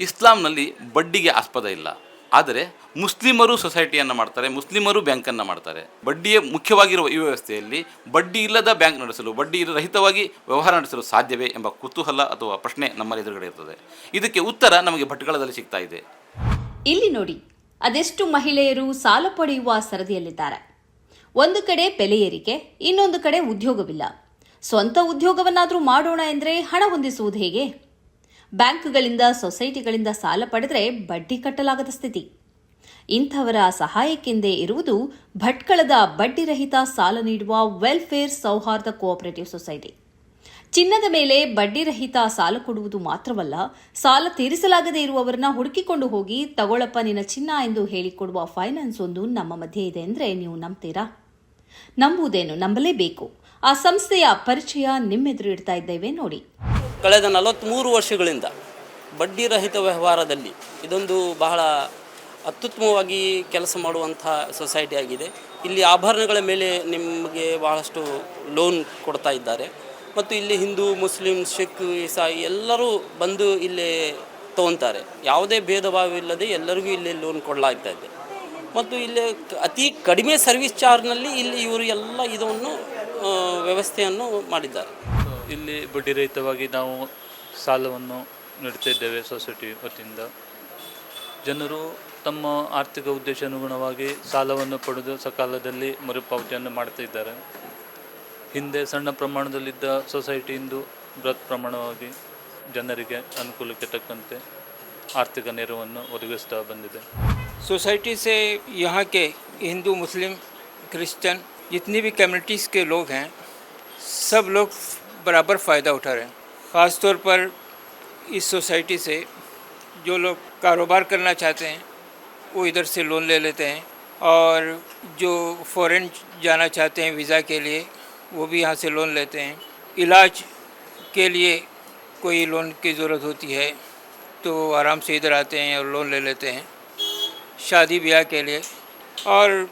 ಇಸ್ಲಾಂನಲ್ಲಿ ಬಡ್ಡಿಗೆ ಆಸ್ಪದ ಇಲ್ಲ. ಆದರೆ ಮುಸ್ಲಿಮರು ಸೊಸೈಟಿಯನ್ನು ಮಾಡ್ತಾರೆ, ಮುಸ್ಲಿಮರು ಬ್ಯಾಂಕನ್ನು ಮಾಡ್ತಾರೆ. ಬಡ್ಡಿಯೇ ಮುಖ್ಯವಾಗಿರುವ ಈ ವ್ಯವಸ್ಥೆಯಲ್ಲಿ ಬಡ್ಡಿ ಇಲ್ಲದ ಬ್ಯಾಂಕ್ ನಡೆಸಲು, ಬಡ್ಡಿ ರಹಿತವಾಗಿ ವ್ಯವಹಾರ ನಡೆಸಲು ಸಾಧ್ಯವೇ ಎಂಬ ಕುತೂಹಲ ಅಥವಾ ಪ್ರಶ್ನೆ ನಮ್ಮಲ್ಲಿ ಎದುರುಗಡೆ ಇರ್ತದೆ. ಇದಕ್ಕೆ ಉತ್ತರ ನಮಗೆ ಭಟ್ಕಳದಲ್ಲಿ ಸಿಗ್ತಾ ಇದೆ. ಇಲ್ಲಿ ನೋಡಿ, ಅದೆಷ್ಟು ಮಹಿಳೆಯರು ಸಾಲ ಪಡೆಯುವ ಸರದಿಯಲ್ಲಿದ್ದಾರೆ. ಒಂದು ಕಡೆ ಬೆಲೆ ಏರಿಕೆ, ಇನ್ನೊಂದು ಕಡೆ ಉದ್ಯೋಗವಿಲ್ಲ. ಸ್ವಂತ ಉದ್ಯೋಗವನ್ನಾದರೂ ಮಾಡೋಣ ಎಂದರೆ ಹಣ ಹೊಂದಿಸುವುದು ಹೇಗೆ? ಬ್ಯಾಂಕ್ಗಳಿಂದ, ಸೊಸೈಟಿಗಳಿಂದ ಸಾಲ ಪಡೆದರೆ ಬಡ್ಡಿ ಕಟ್ಟಲಾಗದ ಸ್ಥಿತಿ. ಇಂಥವರ ಸಹಾಯಕ್ಕೆಂದೇ ಇರುವುದು ಭಟ್ಕಳದ ಬಡ್ಡಿರಹಿತ ಸಾಲ ನೀಡುವ ವೆಲ್ಫೇರ್ ಸೌಹಾರ್ದ ಕೋಆಪರೇಟಿವ್ ಸೊಸೈಟಿ. ಚಿನ್ನದ ಮೇಲೆ ಬಡ್ಡಿರಹಿತ ಸಾಲ ಕೊಡುವುದು ಮಾತ್ರವಲ್ಲ, ಸಾಲ ತೀರಿಸಲಾಗದೇ ಇರುವವರನ್ನ ಹುಡುಕಿಕೊಂಡು ಹೋಗಿ ತಗೊಳಪ್ಪ ನಿನ್ನ ಚಿನ್ನ ಎಂದು ಹೇಳಿಕೊಡುವ ಫೈನಾನ್ಸ್ ಒಂದು ನಮ್ಮ ಮಧ್ಯೆ ಇದೆ ಅಂದರೆ ನೀವು ನಂಬ್ತೀರಾ? ನಂಬುವುದೇನು ನಂಬಲೇಬೇಕು. ಆ ಸಂಸ್ಥೆಯ ಪರಿಚಯ ನಿಮ್ಮೆದುರು ಇಡ್ತಾ ಇದ್ದೇವೆ ನೋಡಿ. ಕಳೆದ ನಲವತ್ತ್ಮೂರು ವರ್ಷಗಳಿಂದ ಬಡ್ಡಿ ರಹಿತ ವ್ಯವಹಾರದಲ್ಲಿ ಇದೊಂದು ಬಹಳ ಅತ್ಯುತ್ತಮವಾಗಿ ಕೆಲಸ ಮಾಡುವಂಥ ಸೊಸೈಟಿ ಆಗಿದೆ. ಇಲ್ಲಿ ಆಭರಣಗಳ ಮೇಲೆ ನಿಮಗೆ ಬಹಳಷ್ಟು ಲೋನ್ ಕೊಡ್ತಾ ಇದ್ದಾರೆ. ಮತ್ತು ಇಲ್ಲಿ ಹಿಂದೂ, ಮುಸ್ಲಿಂ, ಸಿಖ್, ಇಸಾಯಿ ಎಲ್ಲರೂ ಬಂದು ಇಲ್ಲಿ ತಗೊತಾರೆ ಯಾವುದೇ ಭೇದ ಭಾವ ಇಲ್ಲದೆ ಎಲ್ಲರಿಗೂ ಇಲ್ಲಿ ಲೋನ್ ಕೊಡಲಾಗ್ತಾ ಇದೆ. ಮತ್ತು ಇಲ್ಲಿ ಅತಿ ಕಡಿಮೆ ಸರ್ವಿಸ್ ಚಾರ್ಜ್ನಲ್ಲಿ ಇಲ್ಲಿ ಇವರು ಎಲ್ಲ ಇದನ್ನು ವ್ಯವಸ್ಥೆಯನ್ನು ಮಾಡಿದ್ದಾರೆ. ಇಲ್ಲಿ ಬಡ್ಡಿರಹಿತವಾಗಿ ನಾವು ಸಾಲವನ್ನು ನೀಡ್ತಾ ಇದ್ದೇವೆ ಸೊಸೈಟಿ ವತಿಯಿಂದ ಜನರು ತಮ್ಮ ಆರ್ಥಿಕ ಉದ್ದೇಶ ಅನುಗುಣವಾಗಿ ಸಾಲವನ್ನು ಪಡೆದು ಸಕಾಲದಲ್ಲಿ ಮರುಪಾವತಿಯನ್ನು ಮಾಡ್ತಾ ಇದ್ದಾರೆ ಹಿಂದೆ ಸಣ್ಣ ಪ್ರಮಾಣದಲ್ಲಿದ್ದ ಸೊಸೈಟಿ ಇಂದು ಬೃಹತ್ ಪ್ರಮಾಣವಾಗಿ ಜನರಿಗೆ ಅನುಕೂಲಕ್ಕೆ ತಕ್ಕಂತೆ ಆರ್ಥಿಕ ನೆರವನ್ನು ಒದಗಿಸ್ತಾ ಬಂದಿದೆ सोसाइटी से यहाँ के हिंदू मुस्लिम क्रिश्चियन जितनी भी कम्युनिटीज़ के लोग हैं सब लोग बराबर फ़ायदा उठा रहे हैं। ख़ास तौर पर इस सोसाइटी से जो लोग कारोबार करना चाहते हैं, वो इधर से लोन ले लेते हैं और जो फ़ॉरेन जाना चाहते हैं वीज़ा के लिए, वो भी यहाँ से लोन लेते हैं। इलाज के लिए कोई लोन की ज़रूरत होती है तो आराम से इधर आते हैं और लोन ले लेते हैं, शादी ब्याह के लिए। और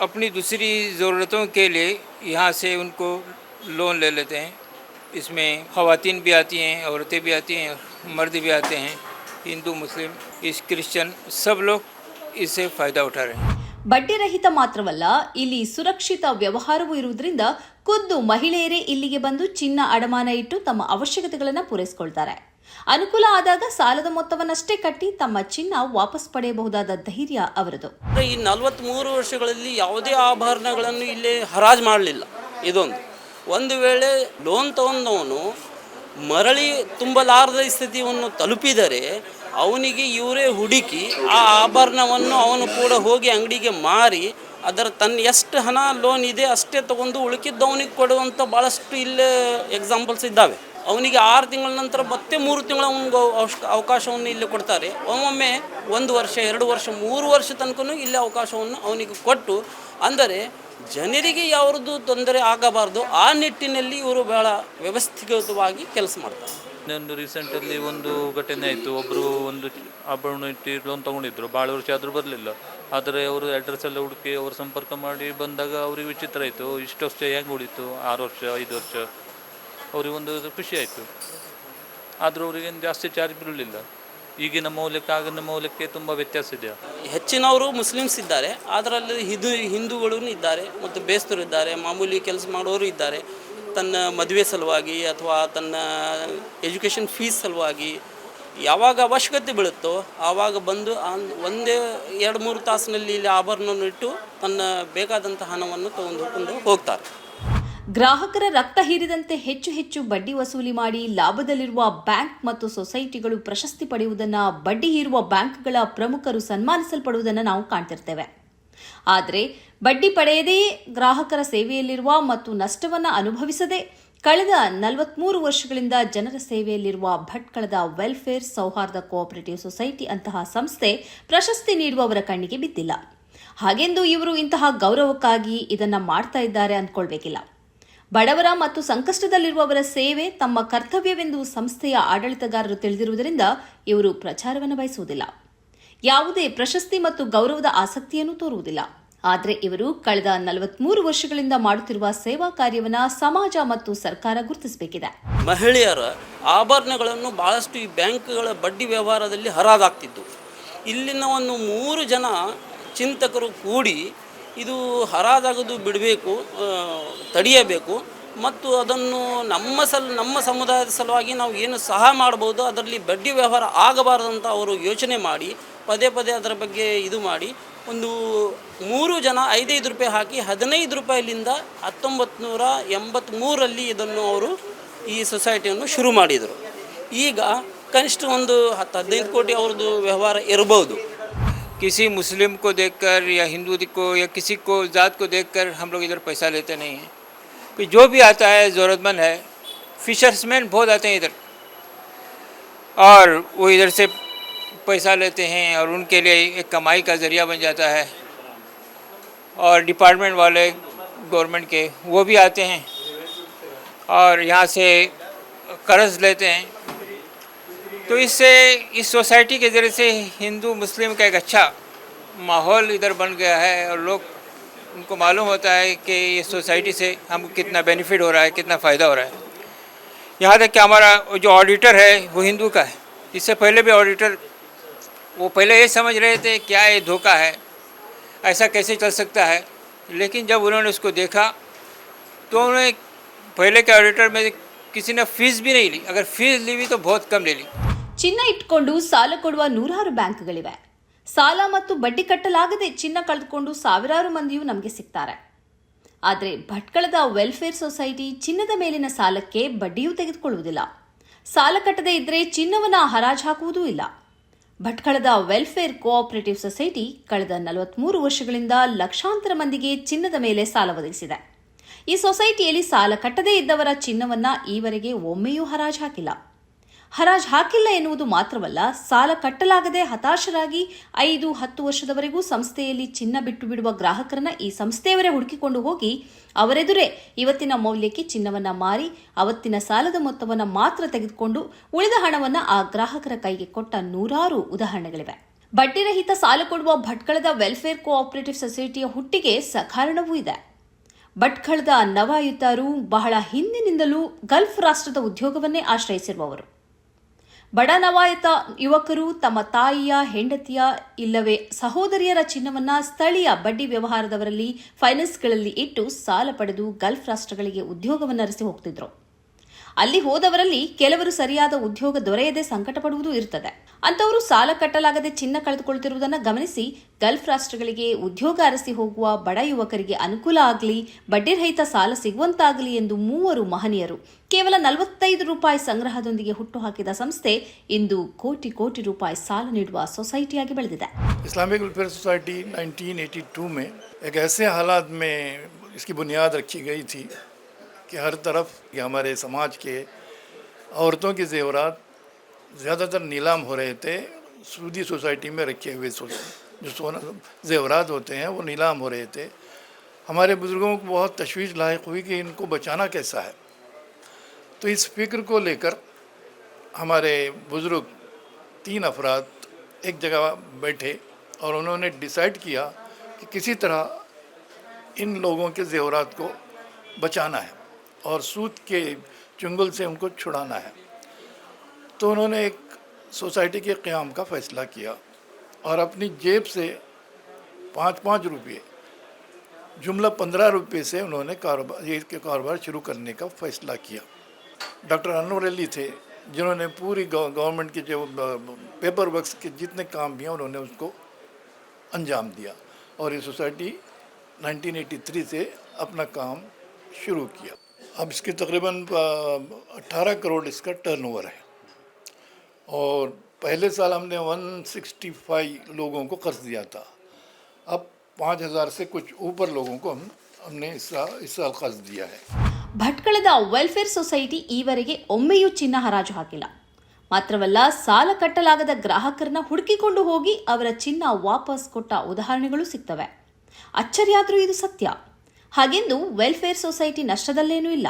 अपनी दूसरी ज़रूरतों के लिए यहाँ से उनको लोन ले लेते हैं इसमें ख़वातीन भी आती हैं औरतें भी आती हैं मर्द भी आते हैं हिंदू मुस्लिम इस क्रिश्चियन सब लोग इससे फ़ायदा उठा रहे हैं ಬಡ್ಡಿರಹಿತ ಮಾತ್ರವಲ್ಲ ಇಲ್ಲಿ ಸುರಕ್ಷಿತ ವ್ಯವಹಾರವೂ ಇರುವುದರಿಂದ ಖುದ್ದು ಮಹಿಳೆಯರೇ ಇಲ್ಲಿಗೆ ಬಂದು ಚಿನ್ನ ಅಡಮಾನ ಇಟ್ಟು ತಮ್ಮ ಅವಶ್ಯಕತೆಗಳನ್ನು ಪೂರೈಸಿಕೊಳ್ತಾರೆ ಅನುಕೂಲ ಆದಾಗ ಸಾಲದ ಮೊತ್ತವನ್ನಷ್ಟೇ ಕಟ್ಟಿ ತಮ್ಮ ಚಿನ್ನ ವಾಪಸ್ ಪಡೆಯಬಹುದಾದ ಧೈರ್ಯ ಅವರದು ಅಂದ್ರೆ ಈ ನಲವತ್ತ್ಮೂರು ವರ್ಷಗಳಲ್ಲಿ ಯಾವುದೇ ಆಭರಣಗಳನ್ನು ಇಲ್ಲಿ ಹರಾಜು ಮಾಡಲಿಲ್ಲ ಇದೊಂದು ಒಂದು ವೇಳೆ ಲೋನ್ ತಗೊಂಡವನು ಮರಳಿ ತುಂಬಲಾರದ ಸ್ಥಿತಿಯನ್ನು ತಲುಪಿದರೆ ಅವನಿಗೆ ಇವರೇ ಹುಡುಕಿ ಆ ಆಭರಣವನ್ನು ಅವನು ಕೂಡ ಹೋಗಿ ಅಂಗಡಿಗೆ ಮಾರಿ ಅದರ ತನ್ನ ಎಷ್ಟು ಹಣ ಲೋನ್ ಇದೆ ಅಷ್ಟೇ ತಗೊಂಡು ಉಳುಕಿದ್ದವನಿಗೆ ಕೊಡುವಂಥ ಭಾಳಷ್ಟು ಇಲ್ಲೇ ಎಕ್ಸಾಂಪಲ್ಸ್ ಇದ್ದಾವೆ. ಅವನಿಗೆ ಆರು ತಿಂಗಳ ನಂತರ ಮತ್ತೆ ಮೂರು ತಿಂಗಳ ಅವನಿಗೆ ಅವಕಾಶವನ್ನು ಇಲ್ಲಿ ಕೊಡ್ತಾರೆ. ಒಮ್ಮೊಮ್ಮೆ ಒಂದು ವರ್ಷ, ಎರಡು ವರ್ಷ, ಮೂರು ವರ್ಷ ತನಕನೂ ಇಲ್ಲಿ ಅವಕಾಶವನ್ನು ಅವನಿಗೆ ಕೊಟ್ಟು, ಅಂದರೆ ಜನರಿಗೆ ಯಾವ್ದು ತೊಂದರೆ ಆಗಬಾರ್ದು, ಆ ನಿಟ್ಟಿನಲ್ಲಿ ಇವರು ಬಹಳ ವ್ಯವಸ್ಥಿತವಾಗಿ ಕೆಲಸ ಮಾಡ್ತಾರೆ. ಇನ್ನೊಂದು ರೀಸೆಂಟಲ್ಲಿ ಒಂದು ಘಟನೆ ಆಯಿತು. ಒಬ್ಬರು ಒಂದು ಇಟ್ಟು ಲೋನ್ ತಗೊಂಡಿದ್ರು. ಭಾಳ ವರ್ಷ ಆದರೂ ಬರಲಿಲ್ಲ. ಆದರೆ ಅವರು ಅಡ್ರೆಸ್ ಎಲ್ಲ ಹುಡುಕಿ ಅವರು ಸಂಪರ್ಕ ಮಾಡಿ ಬಂದಾಗ ಅವ್ರಿಗೆ ವಿಚಿತ್ರ ಆಯಿತು. ಇಷ್ಟು ವರ್ಷ ಹೆಂಗೆ ಉಳಿತು? ಆರು ವರ್ಷ, ಐದು ವರ್ಷ? ಅವ್ರಿಗೆ ಒಂದು ಖುಷಿ ಆಯಿತು. ಆದರೂ ಅವ್ರಿಗೇನು ಜಾಸ್ತಿ ಚಾರ್ಜ್ ಬೀಳಲಿಲ್ಲ. ಈಗಿನ ಮೌಲ್ಯಕ್ಕೆ ಆಗಿನ ಮೌಲ್ಯಕ್ಕೆ ತುಂಬ ವ್ಯತ್ಯಾಸ ಇದೆಯಾ? ಹೆಚ್ಚಿನವರು ಮುಸ್ಲಿಮ್ಸ್ ಇದ್ದಾರೆ ಅದರಲ್ಲಿ ಹಿಂದೂ ಹಿಂದೂಗಳೂ ಇದ್ದಾರೆ, ಮತ್ತು ಬೇಸ್ತರು ಇದ್ದಾರೆ, ಮಾಮೂಲಿ ಕೆಲಸ ಮಾಡೋರು ಇದ್ದಾರೆ. ತನ್ನ ಮದುವೆ ಸಲುವಾಗಿ ಅಥವಾ ತನ್ನ ಎಜುಕೇಷನ್ ಫೀಸ್ ಸಲುವಾಗಿ ಯಾವಾಗ ಅವಶ್ಯಕತೆ ಬೀಳುತ್ತೋ ಆವಾಗ ಬಂದು ಒಂದೇ ಎರಡು ಮೂರು ತಾಸಿನಲ್ಲಿ ಇಲ್ಲಿ ಆಭರಣವನ್ನು ಇಟ್ಟು ತನ್ನ ಬೇಕಾದಂಥ ಹಣವನ್ನು ತಗೊಂಡು ಹೋಗ್ತಾರೆ. ಗ್ರಾಹಕರ ರಕ್ತ ಹೀರಿದಂತೆ ಹೆಚ್ಚು ಹೆಚ್ಚು ಬಡ್ಡಿ ವಸೂಲಿ ಮಾಡಿ ಲಾಭದಲ್ಲಿರುವ ಬ್ಯಾಂಕ್ ಮತ್ತು ಸೊಸೈಟಿಗಳು ಪ್ರಶಸ್ತಿ ಪಡೆಯುವುದನ್ನು, ಬಡ್ಡಿ ಹೀರುವ ಬ್ಯಾಂಕ್ಗಳ ಪ್ರಮುಖರು ಸನ್ಮಾನಿಸಲ್ಪಡುವುದನ್ನು ನಾವು ಕಾಣ್ತಿರ್ತೇವೆ. ಆದರೆ, ಬಡ್ಡಿ ಪಡೆಯದೇ ಗ್ರಾಹಕರ ಸೇವೆಯಲ್ಲಿರುವ ಮತ್ತು ನಷ್ಟವನ್ನು ಅನುಭವಿಸದೆ ಕಳೆದ ನಲವತ್ಮೂರು ವರ್ಷಗಳಿಂದ ಜನರ ಸೇವೆಯಲ್ಲಿರುವ ಭಟ್ಕಳದ ವೆಲ್ಫೇರ್ ಸೌಹಾರ್ದ ಕೋಆಪರೇಟಿವ್ ಸೊಸೈಟಿ ಅಂತಹ ಸಂಸ್ಥೆ ಪ್ರಶಸ್ತಿ ನೀಡುವವರ ಕಣ್ಣಿಗೆ ಬಿದ್ದಿಲ್ಲ. ಹಾಗೆಂದು ಇವರು ಇಂತಹ ಗೌರವಕ್ಕಾಗಿ ಇದನ್ನ ಮಾಡ್ತಾ ಇದ್ದಾರೆ ಅಂದ್ಕೊಳ್ಬೇಕಿಲ್ಲ. ಬಡವರ ಮತ್ತು ಸಂಕಷ್ಟದಲ್ಲಿರುವವರ ಸೇವೆ ತಮ್ಮ ಕರ್ತವ್ಯವೆಂದು ಸಂಸ್ಥೆಯ ಆಡಳಿತಗಾರರು ತಿಳಿದಿರುವುದರಿಂದ ಇವರು ಪ್ರಚಾರವನ್ನು ಬಯಸುವುದಿಲ್ಲ. ಯಾವುದೇ ಪ್ರಶಸ್ತಿ ಮತ್ತು ಗೌರವದ ಆಸಕ್ತಿಯನ್ನು ತೋರುವುದಿಲ್ಲ. ಆದರೆ ಇವರು ಕಳೆದ ನಲವತ್ಮೂರು ವರ್ಷಗಳಿಂದ ಮಾಡುತ್ತಿರುವ ಸೇವಾ ಕಾರ್ಯವನ್ನ ಸಮಾಜ ಮತ್ತು ಸರ್ಕಾರ ಗುರುತಿಸಬೇಕಿದೆ. ಮಹಿಳೆಯರ ಆಭರಣಗಳನ್ನು ಬಹಳಷ್ಟು ಈ ಬ್ಯಾಂಕ್ಗಳ ಬಡ್ಡಿ ವ್ಯವಹಾರದಲ್ಲಿ ಹರಾದಾಗ್ತಿತ್ತು ಇಲ್ಲಿನ ಒಂದು ಮೂರು ಜನ ಚಿಂತಕರು ಕೂಡಿ ಇದು ಹರಾದಾಗದು ಬಿಡಬೇಕು ತಡೆಯಬೇಕು. ಮತ್ತು ಅದನ್ನು ನಮ್ಮ ಸಲ್, ನಮ್ಮ ಸಮುದಾಯದ ಸಲುವಾಗಿ ನಾವು ಏನು ಸಹ ಮಾಡ್ಬೋದು ಅದರಲ್ಲಿ ಬಡ್ಡಿ ವ್ಯವಹಾರ ಆಗಬಾರ್ದಂತ ಅವರು ಯೋಚನೆ ಮಾಡಿ, ಪದೇ ಪದೇ ಅದರ ಬಗ್ಗೆ ಇದು ಮಾಡಿ. ಒಂದು ಮೂರು ಜನ ಐದೈದು ರೂಪಾಯಿ ಹಾಕಿ ಹದಿನೈದು ರೂಪಾಯಿಲಿಂದ ಹತ್ತೊಂಬತ್ತು ನೂರ ಎಂಬತ್ತ್ಮೂರರಲ್ಲಿ ಇದನ್ನು ಅವರು ಈ ಸೊಸೈಟಿಯನ್ನು ಶುರು ಮಾಡಿದರು. ಈಗ ಕನಿಷ್ಠ ಒಂದು ಹತ್ತು ಹದಿನೈದು ಕೋಟಿ ಅವ್ರದ್ದು ವ್ಯವಹಾರ ಇರ್ಬೋದು. किसी मुस्लिम को देखकर या हिंदू को या किसी को, ज़ात को देखकर हम लोग इधर पैसा लेते नहीं हैं। कि जो भी आता है, ज़रूरतमंद है फिशर्समैन बहुत आते हैं इधर। और वो इधर से पैसा लेते हैं और उनके लिए एक कमाई का ज़रिया बन जाता है। और डिपार्टमेंट वाले गवर्नमेंट के, वो भी आते हैं। और यहाँ से कर्ज लेते हैं। तो इससे, इस सोसाइटी के ज़रिए से हिंदू, मुस्लिम का एक अच्छा माहौल इधर बन गया है और लोग, उनको मालूम होता है कि ये सोसाइटी से हम कितना बेनिफिट हो रहा है, कितना फ़ायदा हो रहा है। यहाँ तक कि हमारा जो ऑडिटर है, वो हिंदू का है। इससे पहले भी ऑडिटर, वो पहले ये समझ रहे थे क्या ये धोखा है, ऐसा कैसे चल सकता है। लेकिन जब उन्होंने उसको देखा तो उन्होंने पहले के ऑडिटर में किसी ने फ़ीस भी नहीं ली। अगर फ़ीस ली भी तो बहुत कम ले ली। ಚಿನ್ನ ಇಟ್ಕೊಂಡು ಸಾಲ ಕೊಡುವ ನೂರಾರು ಬ್ಯಾಂಕ್ಗಳಿವೆ. ಸಾಲ ಮತ್ತು ಬಡ್ಡಿ ಕಟ್ಟಲಾಗದೆ ಚಿನ್ನ ಕಳೆದುಕೊಂಡು ಸಾವಿರಾರು ಮಂದಿಯೂ ನಮಗೆ ಸಿಗ್ತಾರೆ. ಆದರೆ ಭಟ್ಕಳದ ವೆಲ್ಫೇರ್ ಸೊಸೈಟಿ ಚಿನ್ನದ ಮೇಲಿನ ಸಾಲಕ್ಕೆ ಬಡ್ಡಿಯೂ ತೆಗೆದುಕೊಳ್ಳುವುದಿಲ್ಲ. ಸಾಲ ಕಟ್ಟದೇ ಇದ್ದರೆ ಚಿನ್ನವನ್ನು ಹರಾಜು ಹಾಕುವುದೂ ಇಲ್ಲ. ಭಟ್ಕಳದ ವೆಲ್ಫೇರ್ ಕೋಆಪರೇಟಿವ್ ಸೊಸೈಟಿ ಕಳೆದ ನಲವತ್ಮೂರು ವರ್ಷಗಳಿಂದ ಲಕ್ಷಾಂತರ ಮಂದಿಗೆ ಚಿನ್ನದ ಮೇಲೆ ಸಾಲ ಒದಗಿಸಿದೆ. ಈ ಸೊಸೈಟಿಯಲ್ಲಿ ಸಾಲ ಕಟ್ಟದೇ ಇದ್ದವರ ಚಿನ್ನವನ್ನು ಈವರೆಗೆ ಒಮ್ಮೆಯೂ ಹರಾಜು ಹಾಕಿಲ್ಲ. ಹರಾಜು ಹಾಕಿಲ್ಲ ಎನ್ನುವುದು ಮಾತ್ರವಲ್ಲ, ಸಾಲ ಕಟ್ಟಲಾಗದೆ ಹತಾಶರಾಗಿ ಐದು, ಹತ್ತು ವರ್ಷದವರೆಗೂ ಸಂಸ್ಥೆಯಲ್ಲಿ ಚಿನ್ನ ಬಿಟ್ಟು ಬಿಡುವ ಗ್ರಾಹಕರನ್ನ ಈ ಸಂಸ್ಥೆಯವರೇ ಹುಡುಕಿಕೊಂಡು ಹೋಗಿ ಅವರೆದುರೇ ಇವತ್ತಿನ ಮೌಲ್ಯಕ್ಕೆ ಚಿನ್ನವನ್ನ ಮಾರಿ, ಅವತ್ತಿನ ಸಾಲದ ಮೊತ್ತವನ್ನ ಮಾತ್ರ ತೆಗೆದುಕೊಂಡು ಉಳಿದ ಹಣವನ್ನ ಆ ಗ್ರಾಹಕರ ಕೈಗೆ ಕೊಟ್ಟ ನೂರಾರು ಉದಾಹರಣೆಗಳಿವೆ. ಬಡ್ಡಿರಹಿತ ಸಾಲ ಕೊಡುವ ಭಟ್ಕಳದ ವೆಲ್ಫೇರ್ ಕೋಆಪರೇಟಿವ್ ಸೊಸೈಟಿಯ ಹುಟ್ಟಿಗೆ ಸಕಾರಣವೂ ಇದೆ. ಭಟ್ಕಳದ ನವಾಯುತರು ಬಹಳ ಹಿಂದಿನಿಂದಲೂ ಗಲ್ಫ್ ರಾಷ್ಟ್ರದ ಉದ್ಯೋಗವನ್ನೇ ಆಶ್ರಯಿಸಿರುವವರು. ಬಡ ನವಾಯತ ಯುವಕರು ತಮ್ಮ ತಾಯಿಯ ಹೆಂಡತಿಯ ಇಲ್ಲವೇ ಸಹೋದರಿಯರ ಚಿನ್ನವನ್ನ ಸ್ಥಳೀಯ ಬಡ್ಡಿ ವ್ಯವಹಾರದವರಲ್ಲಿ ಫೈನಾನ್ಸ್ಗಳಲ್ಲಿ ಇಟ್ಟು ಸಾಲ ಪಡೆದು ಗಲ್ಫ್ ರಾಷ್ಟ್ರಗಳಿಗೆ ಉದ್ಯೋಗವನ್ನು ಅರಸಿ ಹೋಗ್ತಿದ್ರು. ಅಲ್ಲಿ ಹೋದವರಲ್ಲಿ ಕೆಲವರು ಸರಿಯಾದ ಉದ್ಯೋಗ ದೊರೆಯದೆ ಸಂಕಟ ಪಡುವುದೂ ಇರುತ್ತದೆ ಅಂತವರು ಸಾಲ ಕಟ್ಟಲಾಗದೆ ಚಿನ್ನ ಕಳೆದುಕೊಳ್ಳುತ್ತಿರುವುದನ್ನು ಗಮನಿಸಿ ಗಲ್ಫ್ ರಾಷ್ಟ್ರಗಳಿಗೆ ಉದ್ಯೋಗ ಅರಸಿ ಹೋಗುವ ಬಡ ಯುವಕರಿಗೆ ಅನುಕೂಲ ಆಗಲಿ ಬಡ್ಡಿರಹಿತ ಸಾಲ ಸಿಗುವಂತಾಗಲಿ ಎಂದು ಮೂವರು ಮಹನೀಯರು ಕೇವಲ ನಲವತ್ತೈದು ರೂಪಾಯಿ ಸಂಗ್ರಹದೊಂದಿಗೆ ಹುಟ್ಟುಹಾಕಿದ ಸಂಸ್ಥೆ ಇಂದು ಕೋಟಿ ಕೋಟಿ ರೂಪಾಯಿ ಸಾಲ ನೀಡುವ ಸೊಸೈಟಿಯಾಗಿ ಬೆಳೆದಿದೆ इस्लामिक वेलफेयर सोसाइटी 1982 में एक ऐसे हालात में इसकी बुनियाद रखी गई थी कि हर तरफ़ ये हमारे समाज के औरतों के जेवरात ज़्यादातर नीलाम हो रहे थे सूदी सोसाइटी में रखे हुए सो- जो सोना जेवरात होते हैं, वो नीलाम हो रहे थे। हमारे बुज़ुर्गों को बहुत तशवीश लायक हुई कि इनको बचाना कैसा है। तो इस फ़िक्र को लेकर हमारे बुज़ुर्ग तीन अफराद एक जगह बैठे और उन्होंने डिसाइड किया कि किसी तरह इन लोगों के जेवरात को बचाना है। और सूद के चुंगल से उनको छुड़ाना है। तो उन्होंने एक सोसाइटी के क़्याम का फ़ैसला किया और अपनी जेब से पाँच पाँच रुपये, जुमला पंद्रह रुपये से उन्होंने कारोबार, ये के कारोबार शुरू करने का फ़ैसला किया। डॉक्टर अनवर अली थे, जिन्होंने पूरी गवर्नमेंट के जो पेपर वर्क्स के जितने काम भी हैं, उन्होंने उसको अंजाम दिया और ये सोसाइटी 1983 से अपना काम शुरू किया। अब इसके तकरीबन अट्ठारह करोड़ इसका टर्नओवर है और पहले साल हमने 165 लोगों को कर्ज दिया था अब 5000 से कुछ ऊपर लोगों को हम हमने इस साल इस साल कर्ज दिया है ಭಟ್ಕಳದ ವೆಲ್ಫೇರ್ ಸೊಸೈಟಿ ಈವರೆಗೆ ಒಮ್ಮೆಯೂ ಚಿನ್ನ ಹರಾಜು ಹಾಕಿಲ್ಲ ಮಾತ್ರವಲ್ಲ ಸಾಲ ಕಟ್ಟಲಾಗದ ಗ್ರಾಹಕರನ್ನ ಹುಡುಕಿಕೊಂಡು ಹೋಗಿ ಅವರ ಚಿನ್ನ ವಾಪಸ್ ಕೊಟ್ಟ ಉದಾಹರಣೆಗಳು ಸಿಗ್ತವೆ ಅಚ್ಚರಿಯಾದರೂ ಇದು ಸತ್ಯ ಹಾಗೆಂದು ವೆಲ್ಫೇರ್ ಸೊಸೈಟಿ ನಷ್ಟದಲ್ಲೇನೂ ಇಲ್ಲ.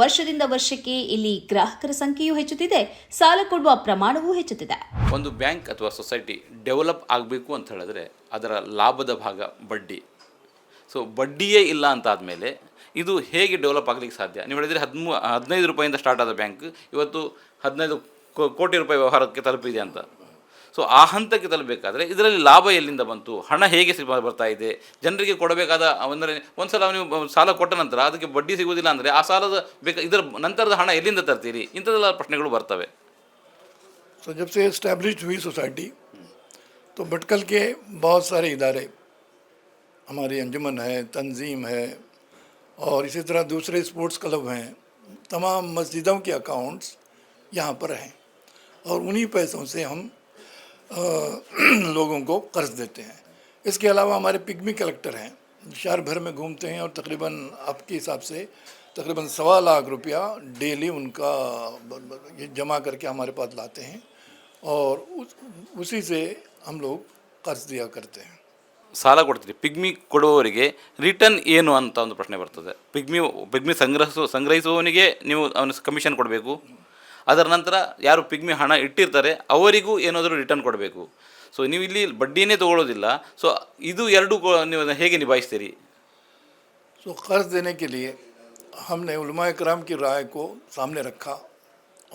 ವರ್ಷದಿಂದ ವರ್ಷಕ್ಕೆ ಇಲ್ಲಿ ಗ್ರಾಹಕರ ಸಂಖ್ಯೆಯೂ ಹೆಚ್ಚುತ್ತಿದೆ, ಸಾಲ ಕೊಡುವ ಪ್ರಮಾಣವೂ ಹೆಚ್ಚುತ್ತಿದೆ. ಒಂದು ಬ್ಯಾಂಕ್ ಅಥವಾ ಸೊಸೈಟಿ ಡೆವಲಪ್ ಆಗಬೇಕು ಅಂತ ಹೇಳಿದ್ರೆ ಅದರ ಲಾಭದ ಭಾಗ ಬಡ್ಡಿ. ಸೊ ಬಡ್ಡಿಯೇ ಇಲ್ಲ ಅಂತ ಆದಮೇಲೆ ಇದು ಹೇಗೆ ಡೆವಲಪ್ ಆಗಲಿಕ್ಕೆ ಸಾಧ್ಯ? ನೀವು ಹೇಳಿದರೆ ಹದಿಮೂ, ಹದಿನೈದು ರೂಪಾಯಿಂದ ಸ್ಟಾರ್ಟ್ ಆದ ಬ್ಯಾಂಕ್ ಇವತ್ತು ಹದಿನೈದು ಕೋಟಿ ರೂಪಾಯಿ ವ್ಯವಹಾರಕ್ಕೆ ತಲುಪಿದೆ ಅಂತ. ಸೊ ಆ ಹಂತಕ್ಕೆ ತಲುಪಬೇಕಾದ್ರೆ ಇದರಲ್ಲಿ ಲಾಭ ಎಲ್ಲಿಂದ ಬಂತು ಹಣ ಹೇಗೆ ಸಿಗ ಬರ್ತಾ ಇದೆ ಜನರಿಗೆ ಕೊಡಬೇಕಾದ ಅಂದರೆ ಒಂದು ಸಲ ನೀವು ಸಾಲ ಕೊಟ್ಟ ನಂತರ ಅದಕ್ಕೆ ಬಡ್ಡಿ ಸಿಗುವುದಿಲ್ಲ ಅಂದರೆ ಆ ಸಾಲದ ಬೇಕ ಇದರ ನಂತರದ ಹಣ ಎಲ್ಲಿಂದ ತರ್ತೀರಿ ಇಂಥದ್ದೆಲ್ಲ ಪ್ರಶ್ನೆಗಳು ಬರ್ತವೆ तो जब से इस्टेब्लिश हुई सोसाइटी तो भटकल के बहुत सारे इदारे हमारी अंजुमन है तंजीम है और इसी तरह दूसरे स्पोर्ट्स क्लब हैं तमाम मस्जिदों के अकाउंट्स यहाँ पर हैं और उन्हीं पैसों से हम अ, लोगों को कर्ज देते हैं इसके अलावा हमारे पिग्मी कलेक्टर हैं शहर भर में घूमते हैं और तकरीबन आपके हिसाब से तकरीबन सवा लाख रुपया डेली उनका ब- ब- ये जमा करके हमारे पास लाते हैं और उस, उसी से हम लोग कर्ज दिया करते हैं ಸಾಲ ಕೊಡ್ತೀರಿ ಪಿಗ್ಮಿ ಕೊಡುವವರಿಗೆ ರಿಟರ್ನ್ ಏನು ಅಂತ ಒಂದು ಪ್ರಶ್ನೆ ಬರ್ತದೆ ಪಿಗ್ಮಿ ಪಿಗ್ಮಿ ಸಂಗ್ರಹಿಸು ಸಂಗ್ರಹಿಸುವವನಿಗೆ ನೀವು ಅವನ ಕಮಿಷನ್ ಕೊಡಬೇಕು ಅದರ ನಂತರ ಯಾರು ಪಿಗ್ಮಿ ಹಣ ಇಟ್ಟಿರ್ತಾರೆ ಅವರಿಗೂ ಏನಾದರೂ ರಿಟರ್ನ್ ಕೊಡಬೇಕು ಸೊ ನೀವು ಇಲ್ಲಿ ಬಡ್ಡಿನೇ ತಗೊಳ್ಳೋದಿಲ್ಲ ಸೊ ಇದು ಎರಡು ಕೊ- ನೀವು ಅದನ್ನ ಹೇಗೆ ನಿಭಾಯಿಸ್ತೀರಿ सो कर्ज देने के लिए हमने उलमा कराम की राय को सामने रखा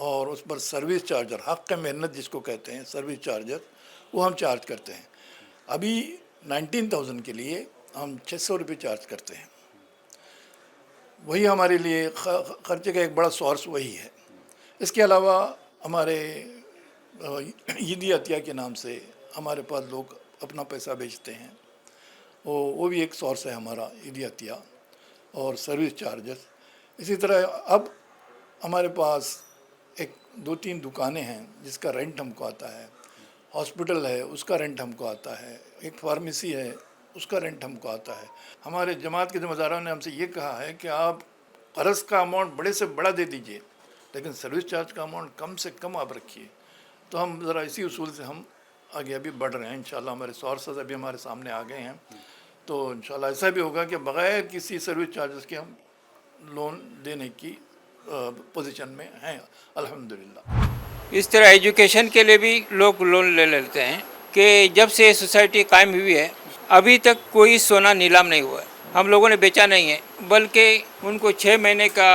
और उस पर सर्विस चार्जर हक का मेहनत जिसको कहते हैं सर्विस चार्जर वो हम चार्ज करते हैं अभी नाइनटीन थाउजेंड के लिए हम छः सौ रुपये चार्ज करते हैं वही हमारे लिए ख- खर्चे का एक बड़ा सोर्स वही है इसके अलावा हमारे ईदी अतिया के नाम से हमारे पास लोग अपना पैसा बेचते हैं। वो वो भी एक सोर्स है हमारा ईदी अतिया और सर्विस चार्जेस। इसी तरह अब हमारे पास एक दो तीन दुकानें हैं जिसका रेंट हमको आता है। हॉस्पिटल है, उसका रेंट हमको आता है। एक फार्मेसी है, उसका रेंट हमको आता है। हमारे जमात के ज़िम्मेदारों ने हमसे ये कहा है कि आप कर्ज का अमाउंट बड़े से बड़ा दे दीजिए। लेकिन सर्विस चार्ज का अमाउंट कम से कम आप रखिए। तो हम ज़रा इसी उसूल से हम आगे अभी बढ़ रहे हैं। इंशाल्लाह हमारे सोर्सेज अभी हमारे सामने आ गए हैं। तो इंशाल्लाह ऐसा भी होगा कि बगैर किसी सर्विस चार्जेस के हम लोन देने की पोजीशन में हैं। अल्हम्दुलिल्लाह। इस तरह एजुकेशन के लिए भी लोग लोन ले लेते हैं कि जब से सोसाइटी कायम हुई है, अभी तक कोई सोना नीलाम नहीं हुआ है। हम लोगों ने बेचा नहीं है, बल्कि उनको छः महीने का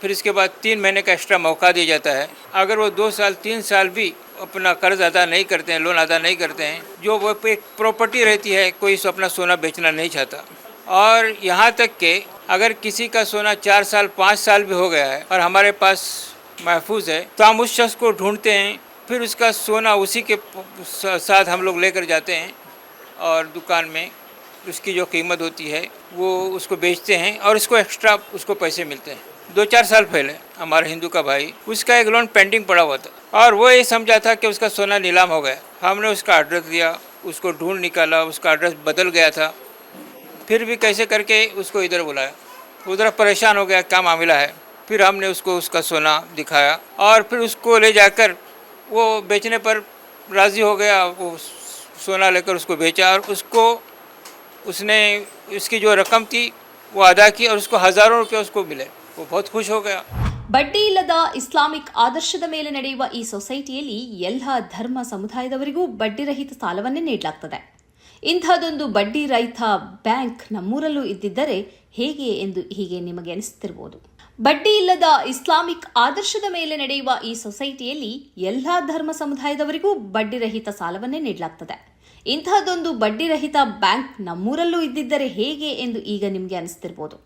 फिर इसके बाद तीन महीने का एक्स्ट्रा मौका दिया जाता है। अगर वो दो साल, तीन साल भी अपना कर्ज अदा नहीं करते हैं लोन अदा नहीं करते हैं, जो वो एक प्रॉपर्टी रहती है, कोई अपना सोना बेचना नहीं चाहता। और यहाँ तक कि अगर किसी का सोना चार साल, पाँच साल भी हो गया है और हमारे पास महफूज है तो हम उस शख्स को ढूंढते हैं, फिर उसका सोना उसी के साथ हम लोग लेकर जाते हैं और दुकान में उसकी जो कीमत होती है, वो उसको बेचते हैं और उसको एक्स्ट्रा उसको पैसे मिलते हैं। दो चार साल पहले, हमारे हिंदू का भाई, उसका एक लोन पेंडिंग पड़ा हुआ था। और वो ये समझा था कि उसका सोना नीलाम हो गया। हमने उसका एड्रेस दिया, उसको ढूंढ निकाला, उसका एड्रेस बदल गया था। फिर भी कैसे करके उसको इधर बुलाया। उधर परेशान हो गया, क्या मामला है? फिर हमने उसको उसका सोना दिखाया और फिर उसको ले जाकर वो बेचने पर राज़ी हो गया। वो सोना लेकर उसको बेचा और उसको, उसने उसकी जो रकम थी, वो अदा की और उसको हज़ारों रुपये उसको मिले। वो बहुत खुश हो गया ಬಡ್ಡಿ ಇಲ್ಲದ ಇಸ್ಲಾಮಿಕ್ ಆದರ್ಶದ ಮೇಲೆ ನಡೆಯುವ ಈ ಸೊಸೈಟಿಯಲ್ಲಿ ಎಲ್ಲ ಧರ್ಮ ಸಮುದಾಯದವರಿಗೂ ಬಡ್ಡಿರಹಿತ ಸಾಲವನ್ನೇ ನೀಡಲಾಗ್ತದೆ ಇಂಥದೊಂದು ಬಡ್ಡಿ ರಹಿತ ಬ್ಯಾಂಕ್ ನಮ್ಮೂರಲ್ಲೂ ಇದ್ದಿದ್ದರೆ ಹೇಗೆ ಎಂದು ಹೀಗೆ ನಿಮಗೆ ಅನಿಸುತ್ತಿರಬಹುದು ಬಡ್ಡಿ ಇಲ್ಲದ ಇಸ್ಲಾಮಿಕ್ ಆದರ್ಶದ ಮೇಲೆ ನಡೆಯುವ ಈ ಸೊಸೈಟಿಯಲ್ಲಿ ಎಲ್ಲ ಧರ್ಮ ಸಮುದಾಯದವರಿಗೂ ಬಡ್ಡಿರಹಿತ ಸಾಲವನ್ನೇ ನೀಡಲಾಗ್ತದೆ ಇಂತಹದೊಂದು ಬಡ್ಡಿರಹಿತ ಬ್ಯಾಂಕ್ ನಮ್ಮೂರಲ್ಲೂ ಇದ್ದಿದ್ದರೆ ಹೇಗೆ ಎಂದು ಈಗ ನಿಮಗೆ ಅನಿಸ್ತಿರ್ಬೋದು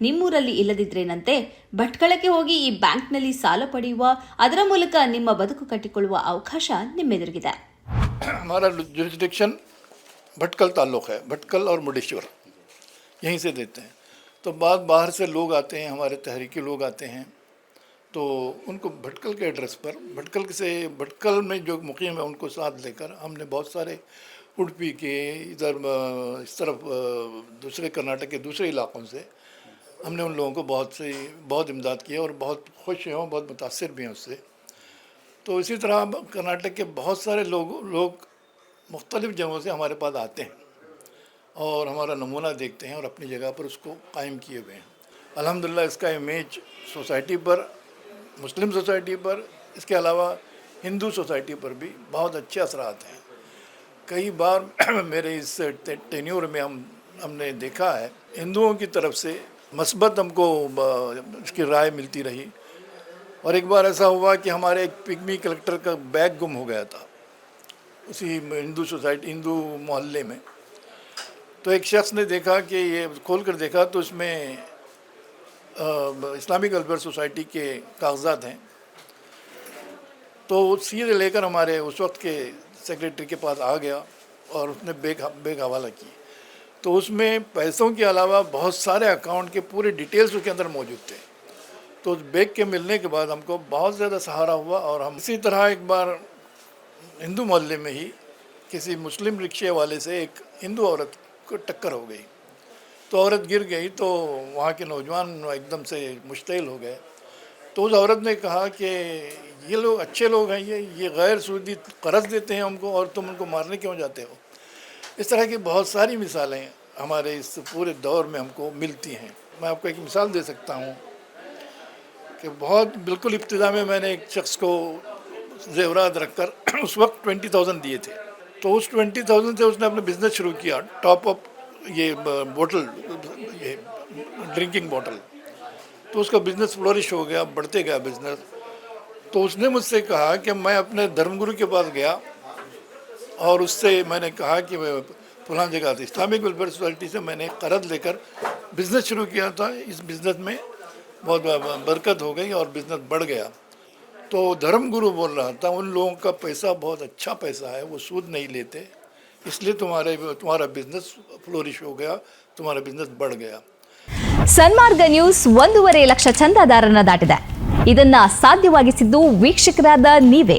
ನಿಮ್ಮೂರಲ್ಲಿ ಇಲ್ಲದಿದ್ರೇನಂತೆ ಭಟ್ಕಳಕ್ಕೆ ಹೋಗಿ ಈ ಬ್ಯಾಂಕ್ನಲ್ಲಿ ಸಾಲ ಪಡೆಯುವ ಅದರ ಮೂಲಕ ನಿಮ್ಮ ಬದುಕು ಕಟ್ಟಿಕೊಳ್ಳುವ ಅವಕಾಶ ನಿಮ್ಮೆದುರಿಗಿದೆ हमारा जुरिस्डिक्शन भटकल ताल्लुक़ है भटकल और मुडेश्वर यहीं से देते हैं तो बाद बाहर से लोग आते हैं हमारे तहरीकी लोग आते हैं तो उनको भटकल के एड्रेस पर भटकल से भटकल में जो मुकीम है उनको साथ लेकर हमने बहुत सारे उड़पी के इधर अ, इस तरफ अ, दूसरे कर्नाटक के दूसरे इलाकों से हमने उन लोगों को बहुत से, बहुत इमदाद किया और बहुत खुश हैं बहुत मुतासर भी हैं उससे। तो इसी तरह कर्नाटक के बहुत सारे लोग लोग मुख्तलिफ़ जगहों से हमारे पास आते हैं और हमारा नमूना देखते हैं और अपनी जगह पर उसको कायम किए हुए हैं। अल्हम्दुलिल्लाह इसका इमेज सोसाइटी पर, मुस्लिम सोसाइटी पर, इसके अलावा हिंदू सोसाइटी पर भी बहुत अच्छे असरात हैं। कई बार मेरे इस टेन्योर में हम, हमने देखा है, हिंदुओं की तरफ़ से मस्बत हमको इसकी राय मिलती रही। और एक बार ऐसा हुआ कि हमारे एक पिग्मी कलेक्टर का बैग गुम हो गया था, उसी हिंदू सोसाइटी, हिंदू मोहल्ले में। तो एक शख्स ने देखा कि ये खोल कर देखा तो इसमें इस्लामिक वेलफेयर सोसाइटी के कागजात हैं। तो सीधे लेकर हमारे उस वक्त के सेक्रेटरी के पास आ गया और उसने बेग बेग हवाला की तो उसमें पैसों के अलावा बहुत सारे अकाउंट के पूरे डिटेल्स उसके अंदर मौजूद थे। तो बैग के मिलने के बाद हमको बहुत ज़्यादा सहारा हुआ और हम इसी तरह एक बार हिंदू मोहल्ले में ही किसी मुस्लिम रिक्शे वाले से एक हिंदू औरत को टक्कर हो गई। तो औरत गिर गई तो वहाँ के नौजवान एकदम से मुश्तिल हो गए। तो उस औरत ने कहा कि ये लोग अच्छे लोग हैं, ये ये गैर सूदी कर्ज देते हैं हमको और तुम उनको मारने क्यों जाते हो? इस तरह की बहुत सारी मिसालें हमारे इस पूरे दौर में हमको मिलती हैं। मैं आपको एक मिसाल दे सकता हूँ कि बहुत, बिल्कुल इब्तदा में मैंने एक शख्स को जेवरात रख कर उस वक्त ट्वेंटी थाउज़ेंड दिए थे। तो उस ट्वेंटी थाउज़ेंड से उसने अपना बिज़नेस शुरू किया, टॉप अप ये बोतल, ये, ड्रिंकिंग बोतल। तो उसका बिज़नेस फ्लोरिश हो गया, बढ़ते गया बिज़नेस। तो उसने मुझसे कहा कि मैं अपने धर्मगुरु के पास गया और उससे मैंने कहा कि मैं फलां जगह से इस्लामिक वेलफेयर सोसाइटी से मैंने कर्ज लेकर बिज़नेस शुरू किया था इस बिज़नेस में बहुत बरकत हो गई और बिज़नेस बढ़ गया तो धर्मगुरु बोल रहा था उन लोगों का पैसा बहुत अच्छा पैसा है वो सूद नहीं लेते इसलिए तुम्हारे तुम्हारा बिज़नेस फ्लोरिश हो गया तुम्हारा बिज़नेस बढ़ गया ಸನ್ಮಾರ್ಗ ನ್ಯೂಸ್ ಒಂದೂವರೆ ಲಕ್ಷ ಚಂದಾದಾರರನ್ನ ದಾಟಿದೆ ಇದನ್ನ ಸಾಧ್ಯವಾಗಿಸಿದ್ದು ವೀಕ್ಷಕರಾದ ನೀವೇ